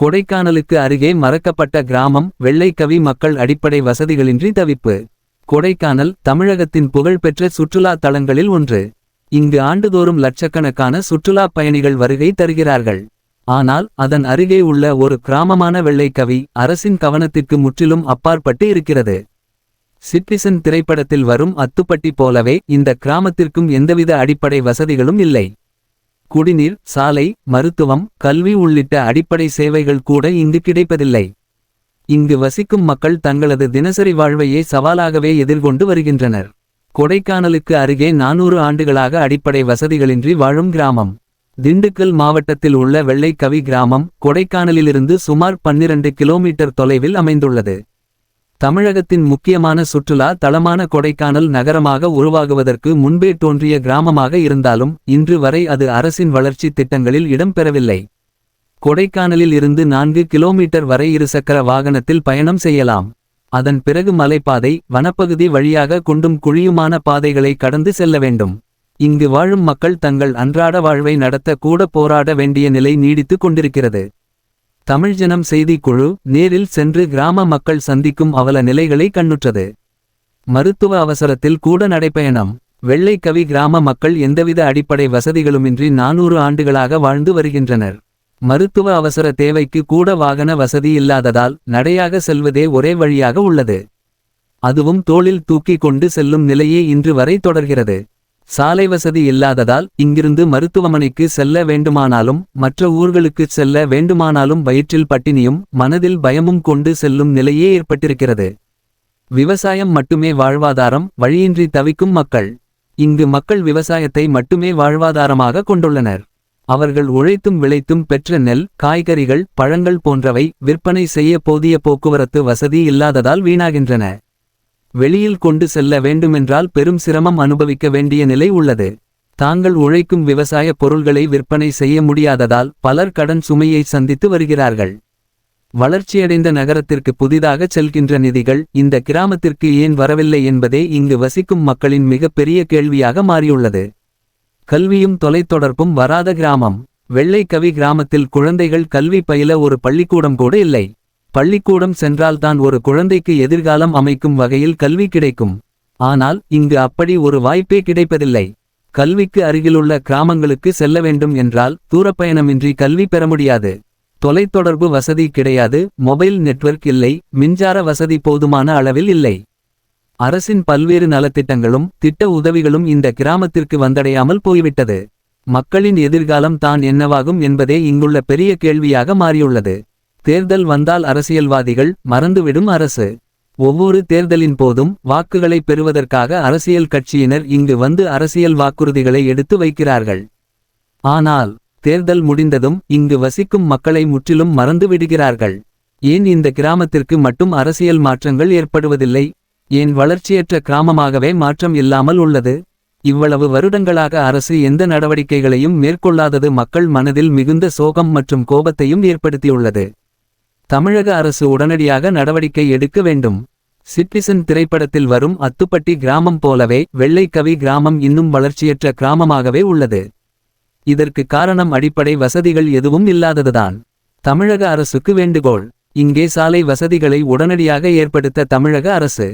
கொடைக்கானலுக்கு அருகே மறக்கப்பட்ட கிராமம் வெள்ளைக்கவி மக்கள் அடிப்படை வசதிகளின்றி தவிப்பு. கொடைக்கானல் தமிழகத்தின் புகழ்பெற்ற சுற்றுலா தலங்களில் ஒன்று. இங்கு ஆண்டுதோறும் லட்சக்கணக்கான சுற்றுலாப் பயணிகள் வருகை தருகிறார்கள். ஆனால் அதன் அருகே உள்ள ஒரு கிராமமான வெள்ளைக்கவி அரசின் கவனத்திற்கு முற்றிலும் அப்பாற்பட்டு இருக்கிறது. சிட்டிசன் திரைப்படத்தில் வரும் அத்துப்பட்டி போலவே இந்த கிராமத்திற்கும் எந்தவித அடிப்படை வசதிகளும் இல்லை. குடிநீர் சாலை மருத்துவம் கல்வி உள்ளிட்ட அடிப்படை சேவைகள் கூட இங்கு கிடைப்பதில்லை. இங்கு வசிக்கும் மக்கள் தங்களது தினசரி வாழ்வையே சவாலாகவே எதிர்கொண்டு வருகின்றனர். கொடைக்கானலுக்கு அருகே நானூறு ஆண்டுகளாக அடிப்படை வசதிகளின்றி வாழும் கிராமம். திண்டுக்கல் மாவட்டத்தில் உள்ள வெள்ளைக்கவி கிராமம் கொடைக்கானலிலிருந்து சுமார் 12 கிலோமீட்டர் தொலைவில் அமைந்துள்ளது. தமிழகத்தின் முக்கியமான சுற்றுலா தளமான கொடைக்கானல் நகரமாக உருவாகுவதற்கு முன்பே தோன்றிய கிராமமாக இருந்தாலும் இன்று வரை அது அரசின் வளர்ச்சி திட்டங்களில் இடம்பெறவில்லை. கொடைக்கானலில் இருந்து நான்கு கிலோமீட்டர் வரை இருசக்கர வாகனத்தில் பயணம் செய்யலாம். அதன் பிறகு மலைப்பாதை வனப்பகுதி வழியாக குண்டும் குழியுமான பாதைகளை கடந்து செல்ல வேண்டும். இங்கு வாழும் மக்கள் தங்கள் அன்றாட வாழ்வை நடத்த கூட போராட வேண்டிய நிலை நீடித்துக் கொண்டிருக்கிறது. தமிழ்ஜனம் செய்திக் குழு நேரில் சென்று கிராம மக்கள் சந்திக்கும் அவல நிலைகளை கண்ணுற்றது. மருத்துவ அவசரத்தில் கூட நடைப்பயணம் வெள்ளைக்கவி கிராம மக்கள் எந்தவித அடிப்படை வசதிகளுமின்றி நானூறு ஆண்டுகளாக வாழ்ந்து வருகின்றனர். மருத்துவ அவசர தேவைக்கு கூட வாகன வசதி இல்லாததால் நடையாக செல்வதே ஒரே வழியாக உள்ளது. அதுவும் தோளில் தூக்கி கொண்டு செல்லும் நிலையே இன்று வரை தொடர்கிறது. சாலை வசதி இல்லாததால் இங்கிருந்து மருத்துவமனைக்கு செல்ல வேண்டுமானாலும் மற்ற ஊர்களுக்குச் செல்ல வேண்டுமானாலும் வயிற்றில் பட்டினியும் மனதில் பயமும் கொண்டு செல்லும் நிலையே ஏற்பட்டிருக்கிறது. விவசாயம் மட்டுமே வாழ்வாதாரம் வழியின்றி தவிக்கும் மக்கள். இங்கு மக்கள் விவசாயத்தை மட்டுமே வாழ்வாதாரமாக கொண்டுள்ளனர். அவர்கள் உழைத்தும் விளைத்தும் பெற்ற நெல் காய்கறிகள் பழங்கள் போன்றவை விற்பனை செய்ய போதிய போக்குவரத்து வசதி இல்லாததால் வீணாகின்றன. வெளியில் கொண்டு செல்ல வேண்டுமென்றால் பெரும் சிரமம் அனுபவிக்க வேண்டிய நிலை உள்ளது. தாங்கள் உழைக்கும் விவசாய பொருள்களை விற்பனை செய்ய முடியாததால் பலர் கடன் சுமையை சந்தித்து வருகிறார்கள். வளர்ச்சியடைந்த நகரத்திற்கு புதிதாகச் செல்கின்ற நிதிகள் இந்த கிராமத்திற்கு ஏன் வரவில்லை என்பதே இங்கு வசிக்கும் மக்களின் மிகப்பெரிய கேள்வியாக மாறியுள்ளது. கல்வியும் தொலைத்தொடர்பும் வராத கிராமம். வெள்ளைக்கவி கிராமத்தில் குழந்தைகள் கல்வி பயில ஒரு பள்ளிக்கூடம் கூட இல்லை. பள்ளிக்கூடம் சென்றால்தான் ஒரு குழந்தைக்கு எதிர்காலம் அமைக்கும் வகையில் கல்வி கிடைக்கும். ஆனால் இங்கு அப்படி ஒரு வாய்ப்பே கிடைப்பதில்லை. கல்விக்கு அருகிலுள்ள கிராமங்களுக்கு செல்ல வேண்டும் என்றால் தூரப்பயணமின்றி கல்வி பெற முடியாது. தொலைத்தொடர்பு வசதி கிடையாது மொபைல் நெட்வொர்க் இல்லை மின்சார வசதி போதுமான அளவில் இல்லை. அரசின் பல்வேறு நலத்திட்டங்களும் திட்ட உதவிகளும் இந்த கிராமத்திற்கு வந்தடையாமல் போய்விட்டது. மக்களின் எதிர்காலம் தான் என்னவாகும் என்பதே இங்குள்ள பெரிய கேள்வியாக மாறியுள்ளது. தேர்தல் வந்தால் அரசியல்வாதிகள் மறந்துவிடும் அரசு. ஒவ்வொரு தேர்தலின் போதும் வாக்குகளை பெறுவதற்காக அரசியல் கட்சியினர் இங்கு வந்து அரசியல் வாக்குறுதிகளை எடுத்து வைக்கிறார்கள். ஆனால் தேர்தல் முடிந்ததும் இங்கு வசிக்கும் மக்களை முற்றிலும் மறந்து விடுகிறார்கள் ஏன் இந்த கிராமத்திற்கு மட்டும் அரசியல் மாற்றங்கள் ஏற்படுவதில்லை? ஏன் வளர்ச்சியற்ற கிராமமாகவே மாற்றம் இல்லாமல் உள்ளது? இவ்வளவு வருடங்களாக அரசு எந்த நடவடிக்கைகளையும் மேற்கொள்ளாதது மக்கள் மனதில் மிகுந்த சோகம் மற்றும் கோபத்தையும் ஏற்படுத்தியுள்ளது. தமிழக அரசு உடனடியாக நடவடிக்கை எடுக்க வேண்டும். சிட்டிசன் திரைப்படத்தில் வரும் அத்துப்பட்டி கிராமம் போலவே வெள்ளைக்கவி கிராமம் இன்னும் வளர்ச்சியற்ற கிராமமாகவே உள்ளது. இதற்கு காரணம் அடிப்படை வசதிகள் எதுவும் இல்லாததுதான். தமிழக அரசுக்கு வேண்டுகோள். இங்கே சாலை வசதிகளை உடனடியாக ஏற்படுத்த தமிழக அரசு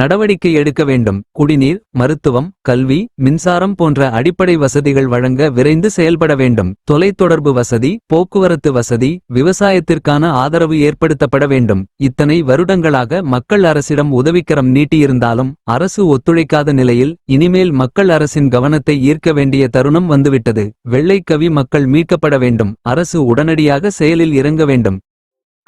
நடவடிக்கை எடுக்க வேண்டும். குடிநீர் மருத்துவம் கல்வி மின்சாரம் போன்ற அடிப்படை வசதிகள் வழங்க விரைந்து செயல்பட வேண்டும். தொலைத்தொடர்பு வசதி போக்குவரத்து வசதி விவசாயத்திற்கான ஆதரவு ஏற்படுத்தப்பட வேண்டும். இத்தனை வருடங்களாக மக்கள் அரசிடம் உதவிக்கரம் நீட்டியிருந்தாலும் அரசு ஒத்துழைக்காத நிலையில் இனிமேல் மக்கள் அரசின் கவனத்தை ஈர்க்க வேண்டிய தருணம் வந்துவிட்டது. வெள்ளைக்கவி மக்கள் மீட்கப்பட வேண்டும். அரசு உடனடியாக செயலில் இறங்க வேண்டும்.